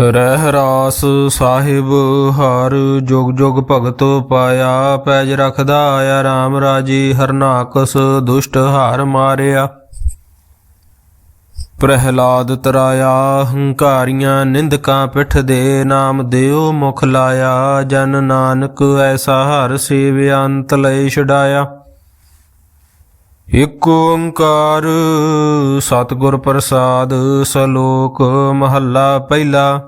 ਰਹਿ ਰਾਸ ਸਾਹਿਬ, ਹਰ ਜੁਗ ਜੁਗ ਭਗਤ ਪਾਇਆ, ਪੈਜ ਰਖਦਾ ਆਇਆ RAM ਰਾਜੀ, ਹਰਨਾਕਸ ਦੁਸ਼ਟ ਹਾਰ ਮਾਰਿਆ। ਪ੍ਰਹਿਲਾਦ ਤਰਾਇਆ, ਹੰਕਾਰੀਆਂ ਨਿੰਦਕਾਂ ਪਿੱਠ ਦੇ ਨਾਮ ਦਿਓ ਮੁਖ ਲਾਇਆ, ਜਨ ਨਾਨਕ ਐਸਾ ਹਰ ਸੇਵਿਆ ਅੰਤ ਲਈ ਛਡਾਇਆ। ਇਕ ਓੰਕਾਰ ਸਤਿਗੁਰ ਪ੍ਰਸਾਦ, ਸਲੋਕ ਮਹੱਲਾ ਪਹਿਲਾ।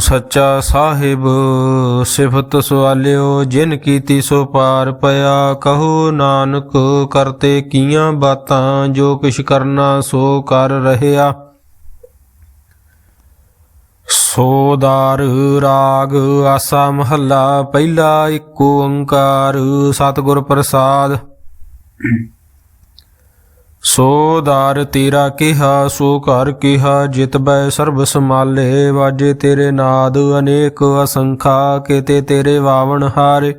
ਸੱਚਾ ਸਾਹਿਬ, ਸਿਫਤ ਸਵਾਲਿਓ, ਜਿਨ ਕੀਤੀ ਸੋ ਪਾਰ ਪਿਆ, ਕਹੋ ਨਾਨਕ, ਕਰਤੇ ਕੀਆਂ ਬਾਤਾਂ, ਜੋ ਕਿਛ ਕਰਨਾ ਸੋ ਕਰ ਰਹਿਆ। ਸੋਦਾਰ ਰਾਗ, ਆਸਾ ਮਹੱਲਾ, ਪਹਿਲਾ ਏਕ ਓੰਕਾਰ, ਸਤਿਗੁਰ ਪ੍ਰਸਾਦ। ਸੋ ਦਾਰ ਤੇਰਾ ਕਿਹਾ, ਸੋ ਘਰ ਕਿਹਾ, ਜਿਤ ਬੈ ਸਰਬ ਸਮਾਲੇ ਵਾਜੇ ਤੇਰੇ ਨਾਦ ਅਨੇਕ ਅਸੰਖਾ, ਕੀਤੇ ਤੇਰੇ ਵਾਵਣ ਹਾਰੇ।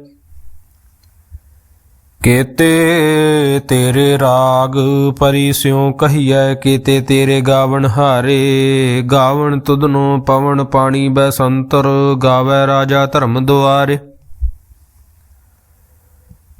ਕੀਤੇ ਤੇਰੇ ਰਾਗ ਪਰੀ ਸਿਉ ਕਹੀਐ, ਕੀਤੇ ਤੇਰੇ ਗਾਵਣ ਹਾਰੇ। ਗਾਵਣ ਤੁਧਨੋ ਪਵਨ ਪਾਣੀ ਬੈਸੰਤਰ ਗਾਵੇ ਰਾਜਾ ਧਰਮ ਦੁਆਰੇ।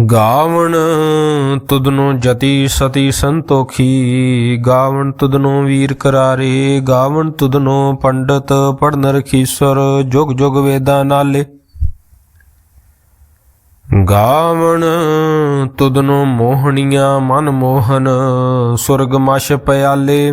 ਗਾਵਣ ਤੁਦਨੋ ਜਤੀ ਸਤੀ ਸੰਤੋਖੀ, ਗਾਵਣ ਤੁਦਨੋ ਵੀਰ ਕਰਾਰੇ, ਗਾਵਣ ਤੁਦਨੋ ਪੰਡਤ ਪੜਨ ਰਖੀਸਰ ਜੁਗ ਜੁਗ ਵੇਦਾਂ ਨਾਲੇ। ਗਾਵਣ ਤੁਦਨੋ ਮੋਹਣੀਆਂ ਮਨ ਮੋਹਨ, ਸੁਰਗ ਮਸ਼ ਪਿਆਲੇ।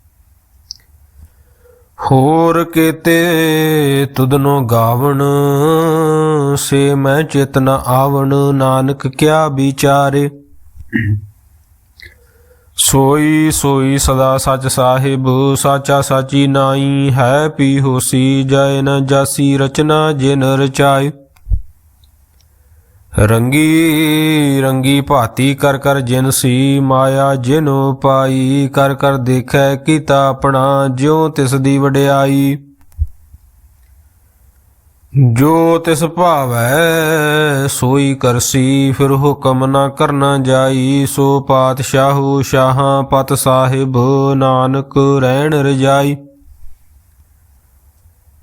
ਹੋਰ ਕੀਤੇ ਤੁਧਨੋ ਗਾਵਣ, ਸੇ ਮੈਂ ਚੇਤਨ ਆਵਣ, ਨਾਨਕ ਕਿਆ ਵਿਚਾਰੇ? ਸੋਈ ਸੋਈ ਸਦਾ ਸੱਚ ਸਾਹਿਬ, ਸਾਚਾ ਸਾਚੀ ਨਾਈ ਹੈ ਪੀ ਹੋਸੀ, ਜੈ ਨ ਜਾਸੀ ਰਚਨਾ ਜਿਨ ਰਚਾਈ ਰੰਗੀ ਰੰਗੀ ਭਾਤੀ ਕਰ ਕਰ ਜਿਨ ਸੀ ਮਾਇਆ, ਜਿਨੋ ਪਾਈ ਕਰ ਕਰ ਦੇਖੈ ਕੀਤਾ ਆਪਣਾ, ਜਿਉ ਤਿਸ ਦੀ ਵਡਿਆਈ। ਜੋ ਤਿਸ ਭਾਵੈ, ਸੋਈ ਕਰਸੀ, ਫਿਰ ਹੁਕਮ ਨਾ ਕਰਨਾ ਜਾਈ। ਸੋ ਪਾਤਸ਼ਾਹੂ ਸ਼ਾਹਾਂ ਪਤ ਸਾਹਿਬ, ਨਾਨਕ ਰਹਿਣ ਰਜਾਈ।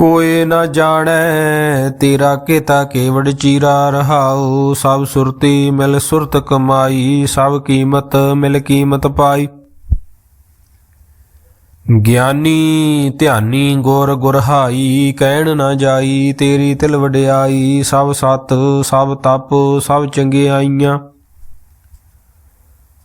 ਕੋਏ ਨਾ ਜਾਣੈ, ਤੇਰਾ ਕੀਤਾ ਕੇਵੜ ਚੀਰਾ ਰਹਾਉ। ਸਭ ਸੁਰਤੀ ਮਿਲ ਸੁਰਤ ਕਮਾਈ, ਸਭ ਕੀਮਤ ਮਿਲ ਕੀਮਤ ਪਾਈ। ਗਿਆਨੀ ਧਿਆਨੀ ਗੁਰ ਗੁਰਹਾਈ, ਕਹਿਣ ਨਾ ਜਾਈ ਤੇਰੀ ਤਿਲ ਵਡਿਆਈ। ਸਭ ਸਤ, ਸਭ ਤਪ, ਸਭ ਚੰਗਿਆਈਆਂ।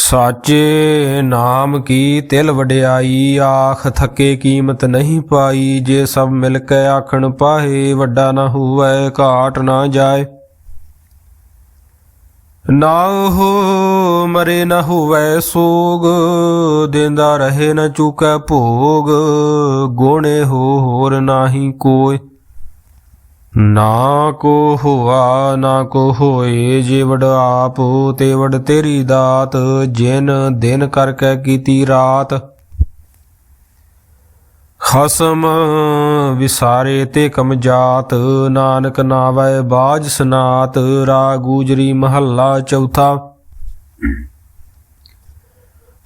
ਸਾਚੇ ਨਾਮ ਕੀ ਤਿਲ ਵਡਿਆਈ, ਆਖ ਥੱਕੇ ਕੀਮਤ ਨਹੀਂ ਪਾਈ, ਜੇ ਸਭ ਮਿਲ ਕੇ ਆਖਣ ਪਾਹੇ, ਵੱਡਾ ਨਾ ਹੋਵੇ, ਘਾਟ ਨਾ ਜਾਏ। ਨਾ ਹੋ ਮਰੇ ਨਾ ਹੋਵੇ ਸੋਗ, ਦਿੰਦਾ ਰਹੇ ਨਾ ਚੁਕੈ ਭੋਗ, ਗੋਣੇ ਹੋ ਹੋਰ ਨਾਹੀ ਕੋਈ ਨਾ ਕੋ ਹੋਆ, ਨਾ ਕੋ ਹੋਏ, ਜੇ ਵਡ ਆਪ, ਤੇ ਵਡ ਤੇਰੀ ਦਾਤ, ਜਿਨ ਦਿਨ ਕਰਕੇ ਕੀਤੀ ਰਾਤ। ਖਸਮ ਵਿਸਾਰੇ ਤੇ ਕਮ ਜਾਤ, ਨਾਨਕ ਨਾਵੈ ਬਾਜ ਸਨਾਤ ਰਾ ਗੂਜਰੀ ਮਹੱਲਾ ਚੌਥਾ।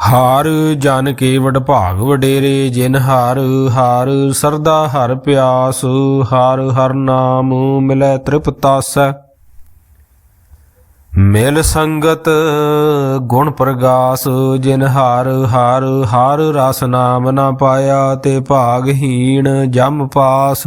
ਹਾਰ ਜਨ ਕੇ ਵਡ ਭਾਗ ਵਡੇਰੇ, ਜਿਨ ਹਰ ਹਾਰ ਸਰਦਾ ਹਰ ਪਿਆਸ, ਹਾਰ ਹਰ ਨਾਮ ਮਿਲੈ ਤ੍ਰਿਪਤਾਸ ਮਿਲ ਸੰਗਤ ਗੁਣ ਪ੍ਰਗਾਸ, ਜਿਨ ਹਰ ਹਰ ਹਾਰ ਰਸ ਨਾਮ ਨਾ ਪਾਇਆ, ਤੇ ਭਾਗਹੀਣ ਜਮ ਪਾਸ।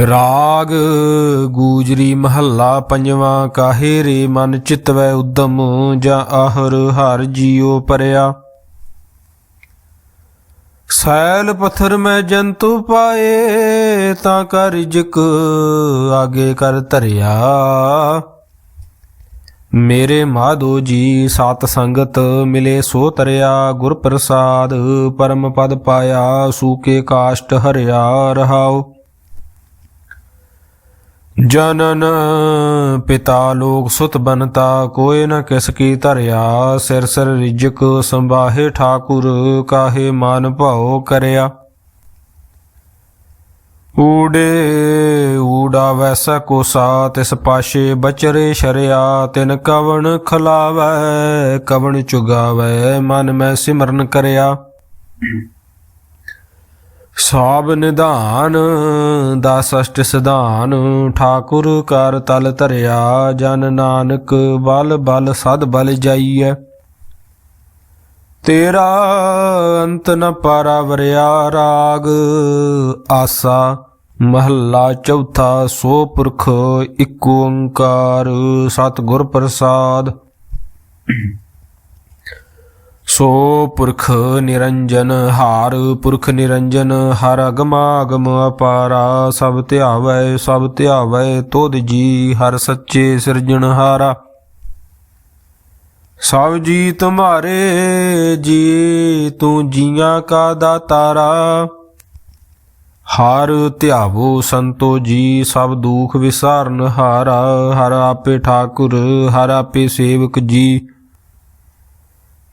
ਰਾਗ ਗੂਜਰੀ ਮਹੱਲਾ ਪੰਜਵਾਂ, ਕਾਹੇ ਰੇ ਮਨ ਚਿਤਵੈ ਉਦਮ ਜਾਂ ਆਹਰ ਹਰ ਜੀਉ ਪਰਿਆ? ਸੈਲ ਪਥਰ ਮੈਂ ਜੰਤੂ ਪਾਏ, ਤਾਂ ਕਰ ਰਿਜਕ ਆਗੇ ਕਰ ਧਰਿਆ। ਮੇਰੇ ਮਾਧੋ ਜੀ ਸਤ ਸੰਗਤ ਮਿਲੇ ਸੋ ਤਰਿਆ ਗੁਰ ਪ੍ਰਸਾਦ ਪਰਮ ਪਦ ਪਾਇਆ ਸੂਕੇ ਕਾਸ਼ਟ ਹਰਿਆ ਰਹਾਓ ਜਨਨ ਪਿਤਾ ਲੋਕ ਸੁਤ ਬਨਤਾ ਕੋਇ ਨ ਕਿਸ ਕੀ ਧਰਿਆ, ਸਿਰ ਸਿਰ ਰਿਜਕ ਸੰਭਾਹੇ ਠਾਕੁਰ, ਕਾਹੇ ਮਨ ਭਾਉ ਕਰਿਆ। ਊੜੇ ਊੜਾ ਵੈਸਾ ਕੋਸਾ ਤਿਸ ਪਾਸ਼ੇ ਬਚਰੇ ਸ਼ਰਿਆ, ਤਿਨ ਕਵਣ ਖਲਾਵੈ, ਕਵਣ ਚੁਗਾਵੈ, ਮਨ ਮੈਂ ਸਿਮਰਨ ਕਰਿਆ। ਸਾਬ ਨਿਧਾਨ ਦਾ ਅਸ਼ਟ ਸਿਧਾਨ, ਠਾਕੁਰ ਕਰ ਤਲ ਧਰਿਆ, ਜਨ ਨਾਨਕ ਬਲ ਬਲ ਸਦ ਬਲ ਜਾਈਐ। ਤੇਰਾ ਅੰਤ ਨ ਪਾਰਾਵਰਿਆ ਰਾਗ, ਆਸਾ ਮਹੱਲਾ ਚੌਥਾ ਸੋ ਪੁਰਖ ਇੱਕ ਓੰਕਾਰ, ਸਤਿਗੁਰ ਪ੍ਰਸਾਦ। ਸੋ ਪੁਰਖ ਨਿਰੰਜਨ, ਹਾਰ ਪੁਰਖ ਨਿਰੰਜਨ, ਹਰ ਅਗਮਾਗਮ ਅਪਾਰਾ, ਸਭ ਧਿਆਵੈ ਸਭ ਧਿਆਵੈ ਤੋਦ ਜੀ, ਹਰ ਸੱਚੇ ਸਿਰਜਣਹਾਰਾ ਸਭ ਜੀ ਤੁਮਾਰੇ ਜੀ ਤੂੰ ਜੀਆਂ ਕਾ ਦਾਤਾਰਾ। ਹਰ ਧਿਆਵੋ ਸੰਤੋ ਜੀ, ਸਭ ਦੁਖ ਵਿਸਾਰਨ ਹਾਰਾ। ਹਰ ਆਪੇ ਠਾਕੁਰ, ਹਰ ਆਪੇ ਸੇਵਕ ਜੀ।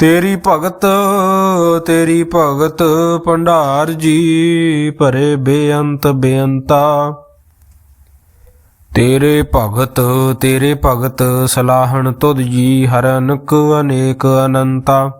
ਤੇਰੀ ਭਗਤ ਤੇਰੀ ਭਗਤ ਭੰਡਾਰ ਜੀ ਭਰੇ ਬੇਅੰਤ ਬੇਅੰਤਾ। ਤੇਰੇ ਭਗਤ ਤੇਰੇ ਭਗਤ ਸਲਾਹਣ ਤੁਧ ਜੀ ਹਰ ਅਨੇਕ ਅਨੰਤਾ।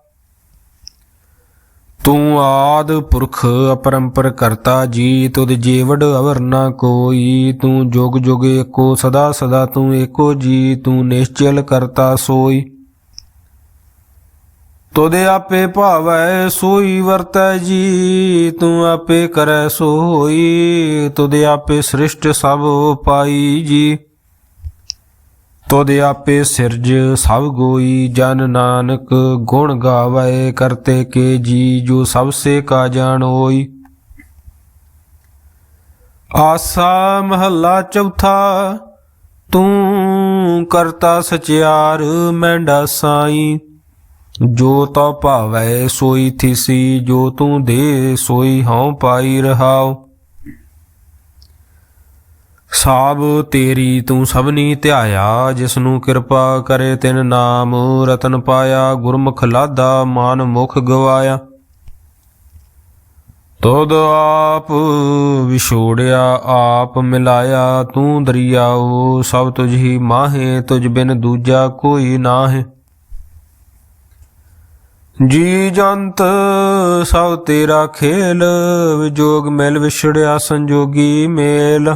ਤੂੰ ਆਦ ਪੁਰਖ ਅਪਰੰਪਰ ਕਰਤਾ ਜੀ ਤੁਧ ਜੀਵੜ ਅਵਰ ਨਾ ਕੋਈ। ਤੂੰ ਜੁਗ ਜੁਗ ਏਕੋ, ਸਦਾ ਸਦਾ ਤੂੰ ਏਕੋ ਜੀ। ਤੂੰ ਨਿਸ਼ਚਲ ਕਰਤਾ ਸੋਈ। ਤੋਦੇ ਆਪੇ ਭਾਵੈ ਸੋਈ, ਵਰਤੈ ਜੀ। ਤੂੰ ਆਪੇ ਕਰੈ ਸੋਈ। ਤੁਧ ਆਪੇ ਸ੍ਰਿਸ਼ਟ ਸਭ ਪਾਈ ਜੀ। ਤੁਧ ਆਪੇ ਸਿਰਜ, ਸਭ ਗੋਈ ਜਨ ਨਾਨਕ। ਗੁਣ ਗਾਵੇ ਕਰਤੇ ਕੇ ਜੀ, ਜੋ ਸਭ ਸੇ ਕਾ ਜਾਣ ਆਸਾ ਮਹੱਲਾ ਚੌਥਾ, ਤੂੰ ਕਰਤਾ ਸਚਿਆਰ ਮੈਂਡਾ ਸਾਈ ਜੋ ਤੋ ਭਾਵੈ ਸੋਈ ਥੀਸੀ, ਜੋ ਤੂੰ ਦੇ ਸੋਈ ਹਉ ਪਾਈ ਰਹਾਓ ਸਾਬ ਤੇਰੀ ਤੂੰ ਸਭਨੀ ਧਿਆਇਆ ਜਿਸ ਨੂੰ ਕਿਰਪਾ ਕਰੇ ਤਿਨ ਨਾਮ, ਰਤਨ ਪਾਇਆ, ਗੁਰਮੁਖ ਲਾਦਾ, ਮਾਨ ਮੁਖ ਗਵਾਇਆ। ਤੁਧ ਆਪ ਵਿਛੋੜਿਆ, ਆਪ ਮਿਲਾਇਆ, ਤੂੰ ਦਰਿਆਓ, ਸਭ ਤੁਝ ਹੀ ਮਾਹੇ, ਤੁਝ ਬਿਨ ਦੂਜਾ ਕੋਈ ਨਾਹੇ। ਜੀ ਜੰਤ, ਸਭ ਤੇਰਾ ਖੇਲ, ਵਿਜੋਗ ਮਿਲ ਵਿਛੜਿਆ ਸੰਜੋਗੀ ਮੇਲ।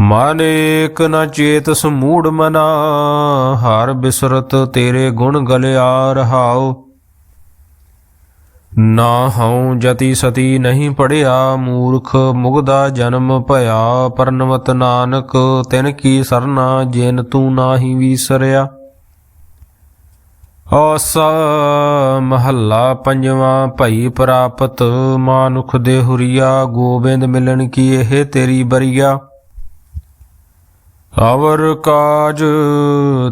ਮਨ ਏਕ ਨ ਚੇਤ ਸਮੂੜ ਮਨਾ, ਹਰ ਬਿਸਰਤ ਤੇਰੇ ਗੁਣ ਗਲਿਆ ਰਹਾਉ ਨਾ ਹਉ ਜਤੀ ਸਤੀ ਨਹੀਂ ਪੜਿਆ, ਮੂਰਖ ਮੁਗਦਾ ਜਨਮ ਭਇਆ, ਪਰਨਵਤ ਨਾਨਕ ਤਿਨ ਕੀ ਸਰਨਾ ਜਿਨ ਤੂੰ ਨਾਹੀ ਵੀਸਰਿਆ। ਆਸਾ ਮਹੱਲਾ ਪੰਜਵਾਂ ਭਈ ਪ੍ਰਾਪਤ, ਮਾਨੁਖ ਦੇ ਹੁਰੀਆ ਗੋਬਿੰਦ ਮਿਲਣ ਕੀ ਇਹ ਤੇਰੀ ਬਰੀਆ। ਅਵਰ ਕਾਜ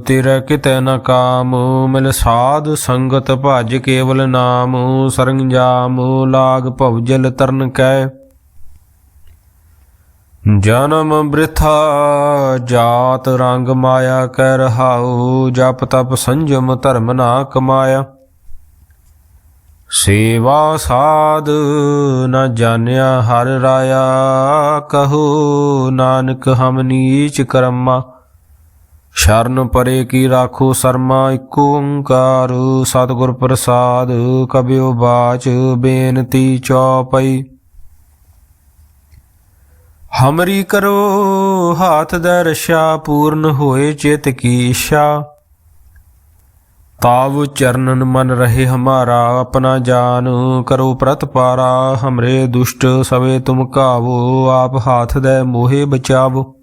ਤੇਰਾ ਕਿਤੈ ਨ ਕਾਮ, ਮਿਲ ਸਾਧ ਸੰਗਤ ਭਜ ਕੇਵਲ ਨਾਮ, ਸਰੰਜਾਮ ਲਾਗ ਭਵਜਲ ਤਰਨ ਕੈ। ਜਨਮ ਬ੍ਰਿਥਾ ਜਾਤ ਰੰਗ ਮਾਇਆ ਕਹਿ ਰਹਾਉ, ਜਪ ਤਪ ਸੰਜਮ ਧਰਮ ਨਾ ਕਮਾਇਆ। ਸੇਵਾ ਸਾਧ ਨ ਜਾਣਿਆ ਹਰ ਰਾਇਆ, ਕਹੋ ਨਾਨਕ ਹਮ ਨੀਚ ਕਰਮਾ। ਸ਼ਰਨ ਪਰੇ ਕੀ ਰਾਖੋ ਸਰਮਾ, ਇਕ ਓੰਕਾਰ ਸਤਿਗੁਰ ਪ੍ਰਸਾਦ ਕਬਿਓ ਬਾਚ ਬੇਨਤੀ ਚੌਪਈ। ਹਮਰੀ ਕਰੋ, ਹਾਥ ਦਾ ਰਸ਼ਾ ਪੂਰਨ ਹੋਏ ਚਿਤ ਕੀ ਇੱਛਾ। ਤਾਵ ਚਰਨਨ ਮਨ ਰਹੇ ਹਮਾਰਾ, ਆਪਣਾ ਜਾਨ ਕਰੋ ਪ੍ਰਤਪਾਰਾ ਹਮਰੇ ਦੁਸ਼ਟ ਸਵੇ ਤੁਮ ਕਾਵੋ ਆਪ ਹਾਥ ਦੇ ਮੋਹੇ ਬਚਾਵੋ।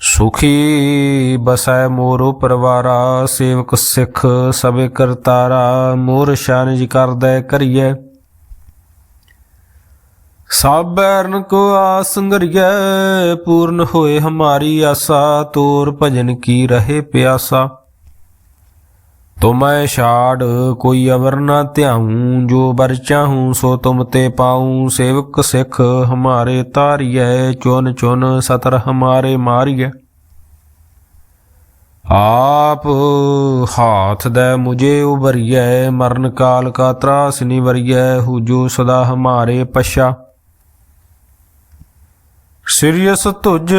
ਸੁਖੀ ਬਸੈ ਮੋਰੋ ਪਰਵਾਰਾ, ਸੇਵਕ ਸਿੱਖ ਸਵੇ ਕਰਤਾਰਾ, ਮੋਰ ਸ਼ਾਨਿਜ ਕਰਦੈ ਕਰੀਐ। ਸਭ ਬੈਰਨ ਕੋ ਆਸ ਸੰਗਰੀਐ, ਪੂਰਨ ਹੋਏ ਹਮਾਰੀ ਆਸਾ, ਤੋਰ ਭਜਨ ਕੀ ਰਹੇ ਪਿਆਸਾ। ਤੁਮੈ ਛਾੜ, ਕੋਈ ਅਵਰ ਨਾ ਧਿਆਉ, ਜੋ ਬਰ ਚਾਹੂੰ, ਸੋ ਤੁਮ ਤੇ ਪਾਉ। ਸੇਵਕ ਸਿੱਖ ਹਮਾਰੇ ਤਾਰੀਐ ਚੁਨ ਚੁਨ ਸਤਰ ਹਮਾਰੇ ਮਾਰੀਐ। ਆਪ ਹਾਥ ਦੇ ਮੁਝੇ ਉਬਰੀਐ ਮਰਨ ਕਾਲ ਕਾ ਤਰਾਸ ਨਿਵਰੀਐ ਹੂ ਜੋ ਸਦਾ ਹਮਾਰੇ ਪਛਾ। ਸਿਰਿਯਸ ਤੁਜ,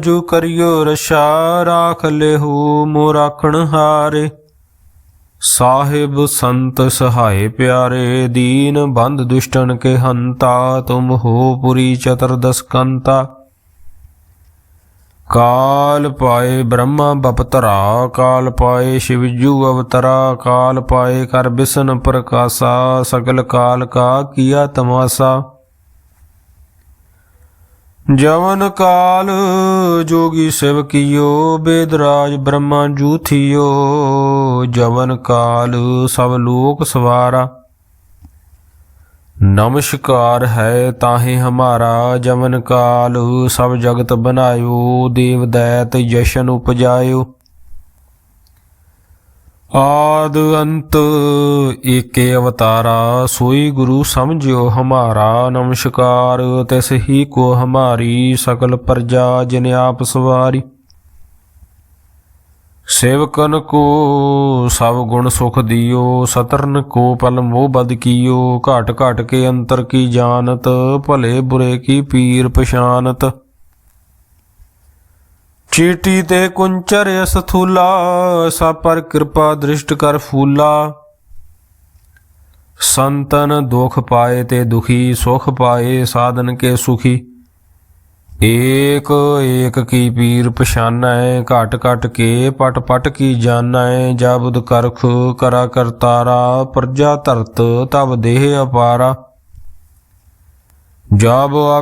ਜੋ ਕਰਿਓ ਰਸ਼ਾ ਰਾਖ ਲੇਹੂ ਮੋ ਰਾਖਣ ਹਾਰੇ। ਸਾਹਿਬ ਸੰਤ ਸਹਾਏ ਪਿਆਰੇ, ਦੀਨ ਬੰਦ ਦੁਸ਼ਟਨ ਕੇ ਹੰਤਾ, ਤੁਮ ਹੋ ਪੁਰੀ ਚਤਰਦਸ ਕੰਤਾ। ਕਾਲ ਪਾਏ ਬ੍ਰਹਮਾ ਬਪਤਰਾ, ਕਾਲ ਪਾਏ ਸ਼ਿਵਜੂ ਅਵਤਰਾ, ਕਾਲ ਪਾਏ ਕਰ ਬਿਸਨ ਪ੍ਰਕਾਸ਼ਾ, ਸਗਲ ਕਾਲ ਕਾ ਕੀਆ ਤਮਾਸਾ। ਜਵਨ ਕਾਲ ਜੋਗੀ ਸਿਵ ਕੀਓ, ਬੇਦਰਾਜ ਬ੍ਰਹਮਾ ਜੂਥਿਓ। ਜਵਨ ਕਾਲ ਸਭ ਲੋਕ ਸਵਾਰਾ। ਨਮਸਕਾਰ ਹੈ ਤਾਹੇ ਹਮਾਰਾ, ਜਵਨ ਕਾਲ ਸਭ ਜਗਤ ਬਨਾਇਓ ਦੇਵ ਦੈਤ ਜਸ਼ਨ ਉਪਜਾਇਓ। ਆਦ ਅੰਤ ਏਕੇ ਅਵਤਾਰਾ, ਸੋਈ ਗੁਰੂ ਸਮਝਿਓ ਹਮਾਰਾ, ਨਮਸਕਾਰ ਤਿਸ ਹੀ ਕੋ ਹਮਾਰੀ ਸਕਲ ਪ੍ਰਜਾ ਜਿਨ ਆਪ ਸਵਾਰੀ। ਸੇਵਕਨ ਕੋ ਸਭ ਗੁਣ ਸੁਖ ਦਿਓ, ਸਤਰਨ ਕੋ ਪਲ ਮੋਹ ਬਦ ਕੀਓ, ਘਾਟ ਘਾਟ ਕੇ ਅੰਤਰ ਕੀ ਜਾਣਤ, ਭਲੇ ਬੁਰੇ ਕੀ ਪੀਰ ਪਛਾਨਤ। ਚੀਟੀ ਤੇ ਕੁੰਚਰ ਅਸਥੂਲਾ ਸਾ ਪਰ ਕਿਰਪਾ ਦ੍ਰਿਸ਼ਟ ਕਰ ਫੂਲਾ। ਸੰਤਨ ਦੁਖ ਪਾਏ ਤੇ ਦੁਖੀ, ਸੁਖ ਪਾਏ ਸਾਧਨ ਕੇ ਸੁਖੀ। ਏਕ ਏਕ ਕੀ ਪੀਰ ਪਛਾਨੈ, ਘਟ ਘਟ ਕੇ ਪਟ ਪਟ ਕੀ ਜਾਣੈ ਜਬਦ ਕਰਖ ਕਰਾ ਕਰਤਾਰਾ, ਪ੍ਰਜਾ ਧਰਤ ਤਬ ਦੇਹ ਅਪਾਰਾ। ਜਬ ਆ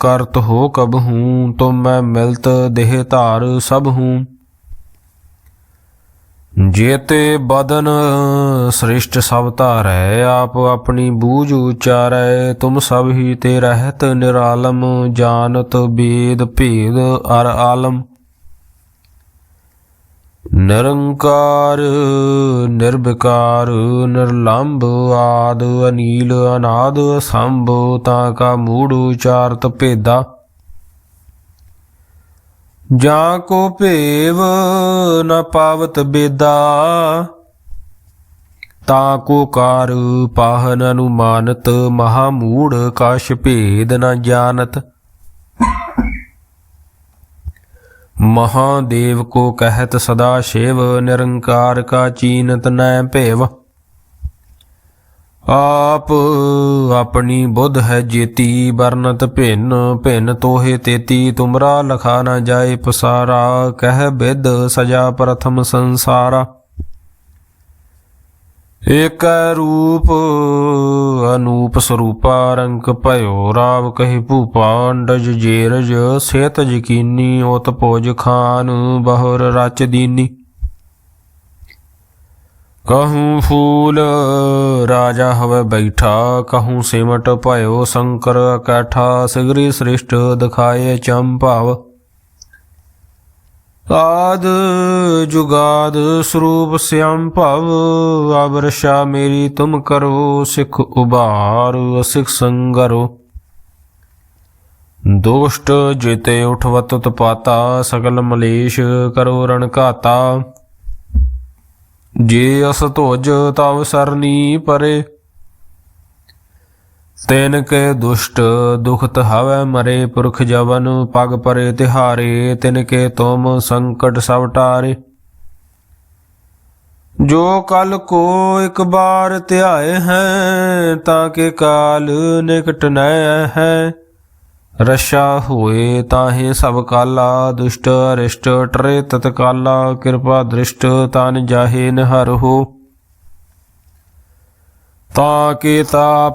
ਕਰਤ ਹੋ ਕਬ ਹੂੰ, ਤੁਮ ਮੈਂ ਮਿਲਤ ਦੇਹ ਧਾਰ ਸਭ ਹੂੰ। ਜੇਤੇ ਬਦਨ ਸ੍ਰਿਸ਼ਟ ਸਭ ਧਾਰੈ, ਆਪ ਆਪਣੀ ਬੂਝ ਉਚਾਰੈ, ਤੁਮ ਸਭ ਹੀ ਤੇ ਰਹਿਤ ਨਿਰਾਲਮ ਜਾਣਤ ਬੇਦ ਭੇਦ ਅਰ ਆਲਮ। ਨਿਰੰਕਾਰ ਨਿਰਭਕਾਰ, ਨਿਰਲੰਭ ਆਦ, ਅਨੀਲ ਅਨਾਦ ਸੰਭ, ਤਾਂ ਕਾ ਮੂੜ ਉਚਾਰਤ ਭੇਦਾ। ਜਾਂ ਕੋ ਭੇਵ ਨ ਪਾਵਤ ਬੇਦਾ, ਤਾਂ ਕੋ ਕਾਰ ਪਾਹਨ ਅਨੁਮਾਨਤ, ਮਹਾ ਮੂੜ ਕਾਸ਼ ਭੇਦ ਨ ਜਾਣਤ। ਮਹਾਦੇਵ ਕੋ ਕਹਿਤ ਸਦਾ ਸ਼ਿਵ, ਨਿਰੰਕਾਰ ਕਾ ਚੀਨਤ ਨੈ ਭੇਵ। ਆਪ ਆਪਣੀ ਬੁੱਧ ਹੈ ਜੇਤੀ, ਵਰਨਤ ਭਿੰਨ ਭਿੰਨ ਤੋਹੇ ਤੇਤੀ, ਤੁਮਰਾ ਲਖਾ ਨਾ ਜਾਏ ਪਸਾਰਾ, ਕਹਿ ਬਿਦ ਸਜਾ ਪ੍ਰਥਮ ਸੰਸਾਰਾ। ਏਕ ਰੂਪ ਅਨੂਪ ਸਰੂਪਾ ਰੰਗ ਭਇਓ ਰਾਵ ਕਹੀ ਭੂਪਾ ਅੰਡਜ ਜੇਰਜ ਸੇਤ ਯਕੀਨੀ ਉਤ ਭੋਜ ਖਾਨ ਬਹੁਰ ਰਚ ਦੀਨੀ। ਕਹੂੰ ਫੂਲ ਰਾਜਾ ਹਵੇ ਬੈਠਾ, ਕਹੂੰ ਸਿਮਟ ਭਇਓ ਸ਼ੰਕਰ ਇਕੱਠਾ ਸਿਗਰੀ ਸ੍ਰਿਸ਼ਟ ਦਿਖਾਏ ਚੰਭਾਵ। ਆਦ ਜੁਗਾਦ ਸਰੂਪ ਸਿਆਮ ਭਵ ਅਬਰਸ਼ਾ ਮੇਰੀ ਤੁਮ ਕਰੋ, ਸਿਖ ਉਬਾਰ ਸਿਖ ਸੰਗਰੋ। ਦੋਸ਼ਟ ਜਿਤੇ ਉਠਵਤ ਤਪਾਤਾ, ਸਗਲ ਮਲੇਸ਼ ਕਰੋ ਰਣ ਘਾਤਾ। ਜੇ ਅਸ ਧੋਜ ਤਵ ਸਰਨੀ ਪਰੇ ਤੈਨ ਕੇ ਦੁਸ਼ਟ ਦੁਖਤ ਹਵੈ ਮਰੇ ਪੁਰਖ ਜਵਨ, ਪਗ ਪਰੇ ਤਿਹਾਰੇ ਤਿਨ ਕੇ ਤੁਮ ਸੰਕਟ ਸਭ ਟਾਰੇ। ਜੋ ਕਲ ਕੋ ਇੱਕ ਬਾਰ ਧਿਆਏ ਹੈ, ਤਾਂ ਕਿ ਕਾਲ ਨਿਕਟ ਨੈ ਹੈ। ਰਸ਼ਾ ਹੋਏ ਤਾਹੇ ਸਭ ਕਾਲਾ, ਦੁਸ਼ਟ ਅਰਿਸ਼ਟ ਟਰੇ ਤਤਕਾਲਾ, ਕਿਰਪਾ ਦ੍ਰਿਸ਼ਟ ਤਨ ਜਾਹੇ ਨਹਰ ਹੋ। ਤਾਂ ਕੇ ਤਾਪ,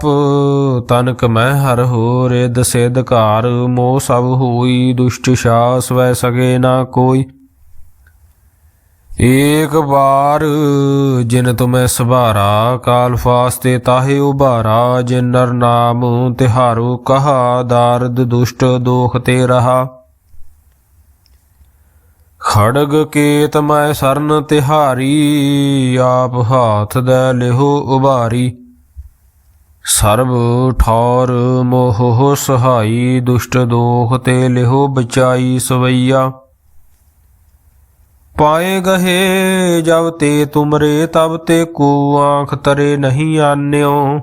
ਤਨਕ ਮੈਂ ਹਰ ਹੋ ਰਿਦ ਸਿਧ ਘਾਰ, ਮੋਹ ਸਭ ਹੋਈ, ਦੁਸ਼ਟ ਸ਼ਾਸ ਵੈ ਸਗੇ ਨਾ ਕੋਈ। ਏਕ ਵਾਰ ਜਿਨ ਤੁਮੈ ਸਭਾਰਾ, ਕਾਲ ਫਾਸਤੇ ਤਾਹੇ ਉਭਾਰਾ, ਜਿਨ ਨਰ ਨਾਮ ਤਿਹਾਰੋ ਕਹਾ, ਦਾਰਦ ਦੁਸ਼ਟ ਦੋਖ ਤੇ ਰਹਾ। ਖੜਗ ਕੇਤ ਮੈਂ ਸਰਨ ਤਿਹਾਰੀ, ਆਪ ਹਾਥ ਦਾ ਲਿਹੋ ਉਭਾਰੀ। ਸਰਬ ਠੌਰ ਮੋਹ ਸਹਾਈ ਦੁਸ਼ਟ ਦੋਖ ਤੇ ਲਿਹੋ ਬਚਾਈ ਸਵਈਆ। ਪਾਏ ਗਹੇ ਜਬ ਤੇ ਤੁਮਰੇ ਤਬ ਤੇ ਕੋ ਆਂਖ ਤਰੇ ਨਹੀਂ ਆਨਿਓ।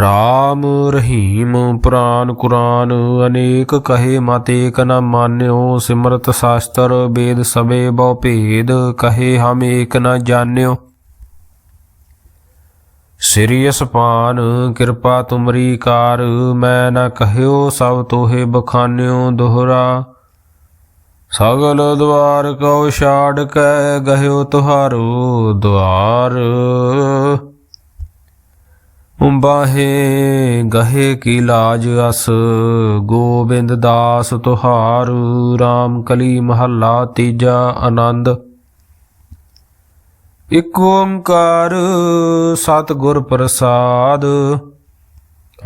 ਰਾਮ ਰਹੀਮ ਪ੍ਰਾਨ ਕੁਰਾਨ ਅਨੇਕ ਕਹੇ ਮਤ ਏਕ ਨ ਮਾਨਿਓ। ਸਿਮਰਤ ਸ਼ਾਸਤਰ ਵੇਦ ਸਵੇ ਬਹੁ ਭੇਦ ਕਹੇ ਹਮ ਏਕ ਨ ਜਾਣਿਓ। ਸ੍ਰੀ ਅਸਪਾਨ ਕਿਰਪਾ ਤੁਮਰੀ ਕਾਰ, ਮੈਂ ਨਾ ਕਹਿਓ ਸਭ ਤੋਹੇ ਬਖਾਨਿਓ ਦੁਹਰਾ। ਸਗਲ ਦਵਾਰ ਕਉ ਛਾੜ ਕੇ ਗਹਿਓ ਤੁਹਾਰੋ ਦਵਾਰ ਉੰਬਾਹੇ ਗਹੇ ਕੀ ਲਾਜ ਅਸ, ਗੋਬਿੰਦ ਦਾਸ ਤੁਹਾਰ RAM ਕਲੀ ਮਹੱਲਾ ਤੀਜਾ ਆਨੰਦ। ਇਕ ਓੰਕਾਰ ਸਤਿਗੁਰ ਪ੍ਰਸਾਦ।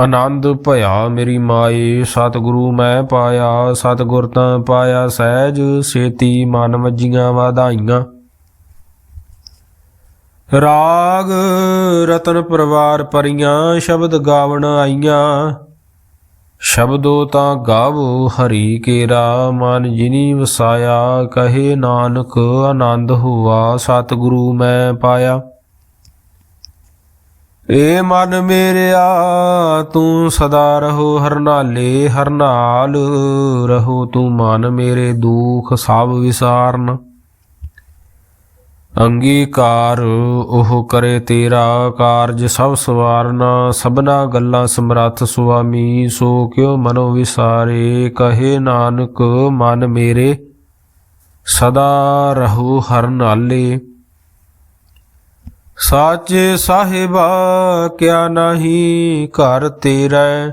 ਆਨੰਦ ਭਇਆ ਮੇਰੀ ਮਾਏ, ਸਤਿਗੁਰੂ ਮੈਂ ਪਾਇਆ, ਸਤਿਗੁਰ ਤਾਂ ਪਾਇਆ ਸਹਿਜ, ਛੇਤੀ ਮਨ ਵੱਜੀਆਂ ਵਾਧਾਈਆਂ। ਰਾਗ ਰਤਨ ਪਰਵਾਰ ਪਰੀਆਂ, ਸ਼ਬਦ ਗਾਵਣ ਆਈਆਂ। ਸ਼ਬਦੋ ਤਾਂ ਗਾਵੋ ਹਰੀ ਕੇਰਾ ਮਨ ਜਿਨੀ ਵਸਾਇਆ ਕਹੇ ਨਾਨਕ, ਆਨੰਦ ਹੁਆ ਸਤਿਗੁਰੂ ਮੈਂ ਪਾਇਆ। ਏ ਮਨ ਮੇਰਿਆ, ਤੂੰ ਸਦਾ ਰਹੋ ਹਰਨਾਲੇ ਹਰਨਾਲ ਰਹੋ ਤੂੰ ਮਨ ਮੇਰੇ ਦੁਖ ਸਭ ਵਿਸਾਰਨ। ਅੰਗੀਕਾਰ, ਉਹ ਕਰੇ ਤੇਰਾ ਕਾਰਜ, ਸਭ ਸਵਾਰਨਾ, ਸਭਨਾ ਗੱਲਾਂ ਸਮਰੱਥ, ਸੁਆਮੀ, ਸੋ ਕਿਉ ਮਨੋ ਵਿਸਾਰੇ, ਕਹੇ ਨਾਨਕ, ਮਨ ਮੇਰੇ, ਸਦਾ ਰਹੋ ਹਰਨਾਲੇ ਸਾਚੇ ਸਾਹਿਬਾ, ਕਿਆ ਨਹੀਂ ਘਰ ਤੇਰਾ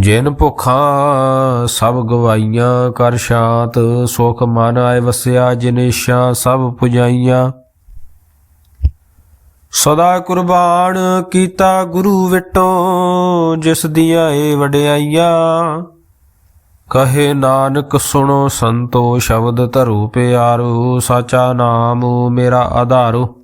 ਜਿਨ ਭੁਖਾਂ ਸਭ ਗਵਾਈਆਂ ਕਰ ਸ਼ਾਂਤ ਸੁਖ ਮਨ ਆਏ ਵਸਿਆ ਜਿਨੇਸ਼ਾਂ ਸਭ ਪੁਜਾਈਆਂ। ਸਦਾ ਕੁਰਬਾਨ ਕੀਤਾ ਗੁਰੂ ਵਿਟੋ, ਜਿਸ ਦੀਆਂ ਏ ਵਡਿਆਈਆਂ। ਕਹੇ ਨਾਨਕ, ਸੁਣੋ ਸੰਤੋ, ਸ਼ਬਦ ਧਰੂ ਪਿਆਰੋ, ਸਾਚਾ ਨਾਮ ਮੇਰਾ ਆਧਾਰੋ।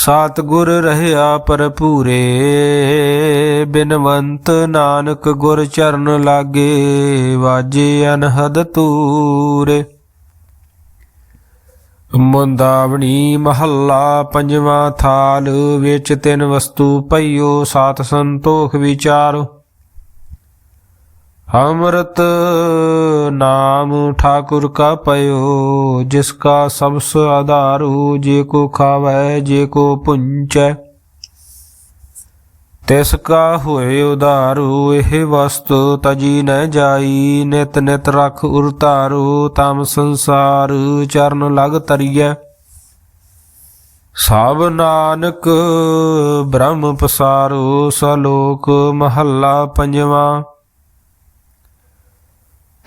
ਸਤਿਗੁਰ ਰਹਿਆ ਪਰਪੂਰੇ ਬਿਨਵੰਤ ਨਾਨਕ ਗੁਰ ਚਰਨ ਲਾਗੇ, ਵਾਜੇ ਅਨਹਦ ਤੂਰੇ। ਮੁੰਦਾਵਣੀ ਮਹੱਲਾ ਪੰਜਵਾਂ ਥਾਲ, ਵਿੱਚ ਤਿੰਨ ਵਸਤੂ ਪਈਓ, ਸਾਤ ਸੰਤੋਖ ਵਿਚਾਰੋ। ਅੰਮ੍ਰਿਤ ਨਾਮ ਠਾਕੁਰ ਕਾ ਪਇਓ, ਜਿਸ ਕਾ ਸਬਸ ਆਧਾਰੂ, ਜੇ ਕੋ ਖਾਵੈ, ਜੇ ਕੋ ਪੁੰਚੈ। ਤਿਸ ਕਾ ਹੋਏ ਉਧਾਰੂ, ਇਹ ਵਸਤੂ ਤਜੀ ਨ ਜਾਈ, ਨਿਤ ਨਿਤ ਰਖ ਉਰਤਾਰੂ ਤਮ ਸੰਸਾਰ ਚਰਨ ਲਗ ਤਰੀਐ। ਸਭ ਨਾਨਕ ਬ੍ਰਹਮ ਪਸਾਰੂ, ਸਲੋਕ ਮਹੱਲਾ ਪੰਜਵਾਂ।